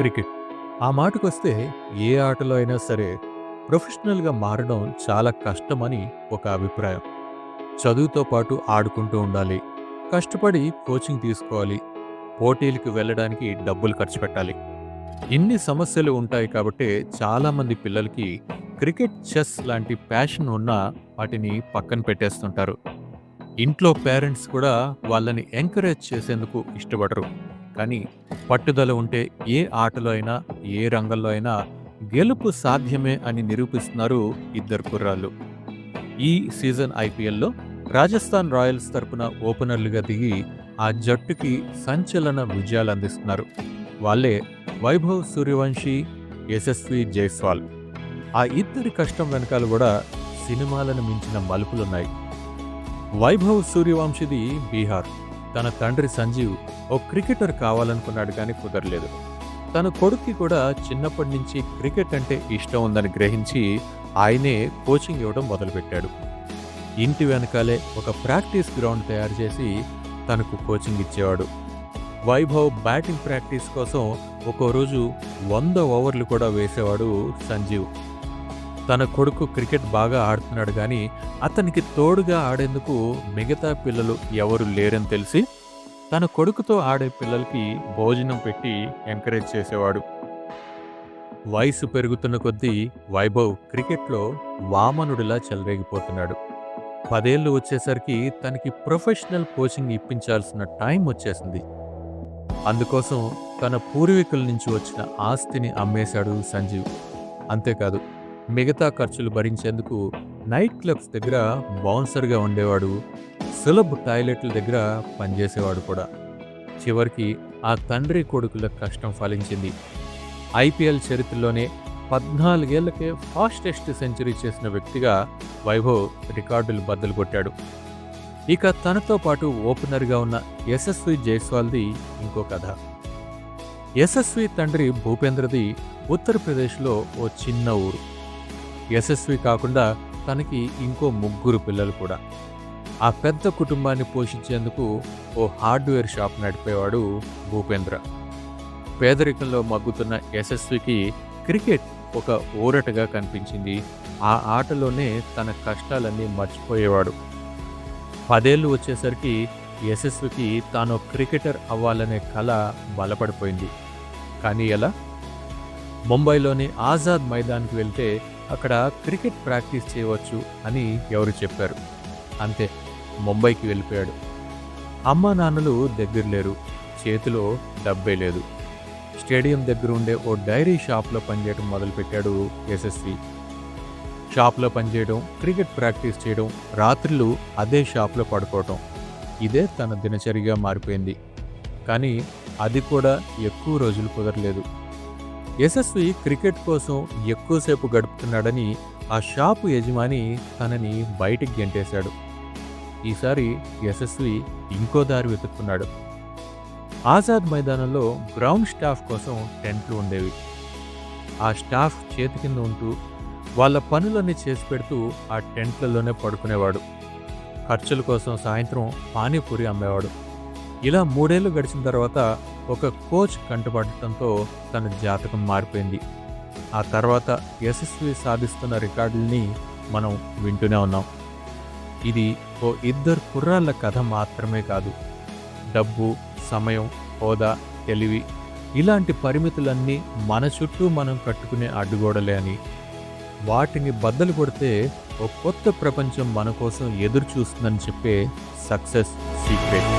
Cricket. ఆ మాటకొస్తే ఏ ఆటలో అయినా సరే ప్రొఫెషనల్‌గా మారడం చాలా కష్టమని ఒక అభిప్రాయం. చదువుతో పాటు ఆడుకుంటూ ఉండాలి. కష్టపడి కోచింగ్ తీసుకోవాలి. పోటీలకు వెళ్ళడానికి డబ్బులు ఖర్చు పెట్టాలి. ఇన్ని సమస్యలు ఉంటాయి కాబట్టే చాలామంది పిల్లలకి క్రికెట్, చెస్ లాంటి ప్యాషన్ ఉన్నా వాటిని పక్కన పెట్టేస్తుంటారు. ఇంట్లో పేరెంట్స్ కూడా వాళ్ళని ఎంకరేజ్ చేసేందుకు ఇష్టపడరు. కానీ పట్టుదల ఉంటే ఏ ఆటలో అయినా, ఏ రంగంలో అయినా గెలుపు సాధ్యమే అని నిరూపిస్తున్నారు ఇద్దరు కుర్రాళ్ళు. ఈ సీజన్ ఐపీఎల్‌లో రాజస్థాన్ రాయల్స్ తరపున ఓపెనర్లుగా దిగి ఆ జట్టుకి సంచలన విజయాలందిస్తున్నారు. వాళ్ళే వైభవ్ సూర్యవంశీ, యశస్వి జైస్వాల్. ఆ ఇద్దరి కష్టం వెనకాల కూడా సినిమాలను మించిన మలుపులున్నాయి. వైభవ్ సూర్యవంశీది బీహార్. తన తండ్రి సంజీవ్ ఓ క్రికెటర్ కావాలనుకున్నాడు కానీ కుదరలేదు. తన కొడుక్కి కూడా చిన్నప్పటి నుంచి క్రికెట్ అంటే ఇష్టం ఉందని గ్రహించి ఆయనే కోచింగ్ ఇవ్వడం మొదలుపెట్టాడు. ఇంటి వెనకాలే ఒక ప్రాక్టీస్ గ్రౌండ్ తయారు చేసి తనకు కోచింగ్ ఇచ్చేవాడు. వైభవ్ బ్యాటింగ్ ప్రాక్టీస్ కోసం ఒక్కో రోజు వంద ఓవర్లు కూడా వేసేవాడు సంజీవ్. తన కొడుకు క్రికెట్ బాగా ఆడుతున్నాడు కానీ అతనికి తోడుగా ఆడేందుకు మిగతా పిల్లలు ఎవరు లేరని తెలిసి తన కొడుకుతో ఆడే పిల్లలకి భోజనం పెట్టి ఎంకరేజ్ చేసేవాడు. వయసు పెరుగుతున్న కొద్దీ వైభవ్ క్రికెట్‌లో వామనుడిలా చెలరేగిపోతున్నాడు. పదేళ్ళు వచ్చేసరికి తనకి ప్రొఫెషనల్ కోచింగ్ ఇప్పించాల్సిన టైం వచ్చేసింది. అందుకోసం తన పూర్వీకుల నుంచి వచ్చిన ఆస్తిని అమ్మేశాడు సంజీవ్. అంతేకాదు మిగతా ఖర్చులు భరించేందుకు నైట్ క్లబ్స్ దగ్గర బౌన్సర్‌గా ఉండేవాడు. సులభ్ టాయిలెట్ల దగ్గర పనిచేసేవాడు కూడా. చివరికి ఆ తండ్రి కొడుకుల కష్టం ఫలించింది. ఐపీఎల్ చరిత్రలోనే పద్నాలుగేళ్ళకే ఫాస్టెస్ట్ సెంచరీ చేసిన వ్యక్తిగా వైభవ్ రికార్డులు బద్దలు కొట్టాడు. ఇక తనతో పాటు ఓపెనర్‌గా ఉన్న యశస్వి జైస్వాల్‌ది ఇంకో కథ. యశస్వి తండ్రి భూపేంద్రది ఉత్తరప్రదేశ్‌లో ఓ చిన్న ఊరు. యశస్వి కాకుండా తనకి ఇంకో ముగ్గురు పిల్లలు కూడా. ఆ పెద్ద కుటుంబాన్ని పోషించేందుకు ఓ హార్డ్‌వేర్ షాప్ నడిపేవాడు భూపేంద్ర. పేదరికంలో మగ్గుతున్న యశస్వికి క్రికెట్ ఒక ఊరటగా కనిపించింది. ఆ ఆటలోనే తన కష్టాలన్నీ మర్చిపోయేవాడు. పదేళ్ళు వచ్చేసరికి యశస్వికి తాను క్రికెటర్ అవ్వాలనే కళ బలపడిపోయింది. కానీ ఎలా? ముంబైలోని ఆజాద్ మైదాన్‌కి వెళ్తే అక్కడ క్రికెట్ ప్రాక్టీస్ చేయవచ్చు అని ఎవరు చెప్పారు. అంతే ముంబైకి వెళ్ళిపోయాడు. అమ్మానాన్నలు దగ్గర లేరు. చేతిలో డబ్బే లేదు. స్టేడియం దగ్గర ఉండే ఓ డైరీ షాప్‌లో పనిచేయడం మొదలుపెట్టాడు యశస్వి. షాప్‌లో పనిచేయడం, క్రికెట్ ప్రాక్టీస్ చేయడం, రాత్రులు అదే షాప్‌లో పడుకోవటం. ఇదే తన దినచర్యగా మారిపోయింది. కానీ అది కూడా ఎక్కువ రోజులు కుదరలేదు. యశస్వి క్రికెట్ కోసం ఎక్కువసేపు గడుపుతున్నాడని ఆ షాపు యజమాని తనని బయటికి గెంటేశాడు. ఈసారి యశస్వి ఇంకో దారి వెతుక్కున్నాడు. ఆజాద్ మైదానంలో గ్రౌండ్ స్టాఫ్ కోసం టెంట్లు ఉండేవి. ఆ స్టాఫ్ చేతి కింద ఉంటూ వాళ్ళ పనులన్నీ చేసి పెడుతూ ఆ టెంట్లలోనే పడుకునేవాడు. ఖర్చుల కోసం సాయంత్రం పానీపూరి అమ్మేవాడు. ఇలా మూడేళ్ళు గడిచిన తర్వాత ఒక కోచ్ కంటపడటంతో తన జాతకం మారిపోయింది. ఆ తర్వాత యశస్వి సాధిస్తున్న రికార్డుల్ని మనం వింటూనే ఉన్నాం. ఇది ఓ ఇద్దరు కుర్రాళ్ళ కథ మాత్రమే కాదు. డబ్బు, సమయం, హోదా, తెలివి ఇలాంటి పరిమితులన్నీ మన చుట్టూ మనం కట్టుకునే అడ్డుగోడలే అని, వాటిని బద్దలు కొడితే ఓ కొత్త ప్రపంచం మన కోసం ఎదురు చూస్తుందని చెప్పే సక్సెస్ సీక్రెట్.